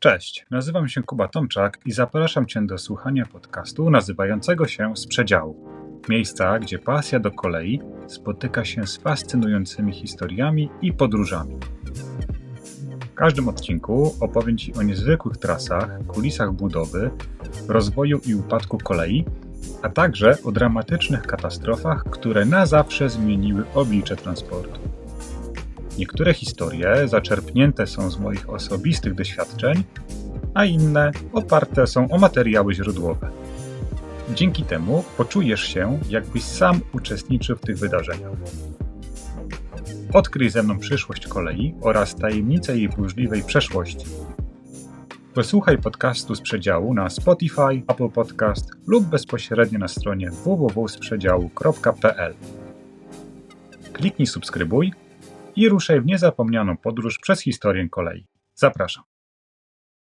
Cześć, nazywam się Kuba Tomczak i zapraszam Cię do słuchania podcastu nazywającego się Z Przedziału. Miejsca, gdzie pasja do kolei spotyka się z fascynującymi historiami i podróżami. W każdym odcinku opowiem Ci o niezwykłych trasach, kulisach budowy, rozwoju i upadku kolei, a także o dramatycznych katastrofach, które na zawsze zmieniły oblicze transportu. Niektóre historie zaczerpnięte są z moich osobistych doświadczeń, a inne oparte są o materiały źródłowe. Dzięki temu poczujesz się, jakbyś sam uczestniczył w tych wydarzeniach. Odkryj ze mną przyszłość kolei oraz tajemnice jej burzliwej przeszłości. Posłuchaj podcastu z przedziału na Spotify, Apple Podcast lub bezpośrednio na stronie www.sprzedziału.pl. Kliknij subskrybuj i ruszaj w niezapomnianą podróż przez historię kolei. Zapraszam.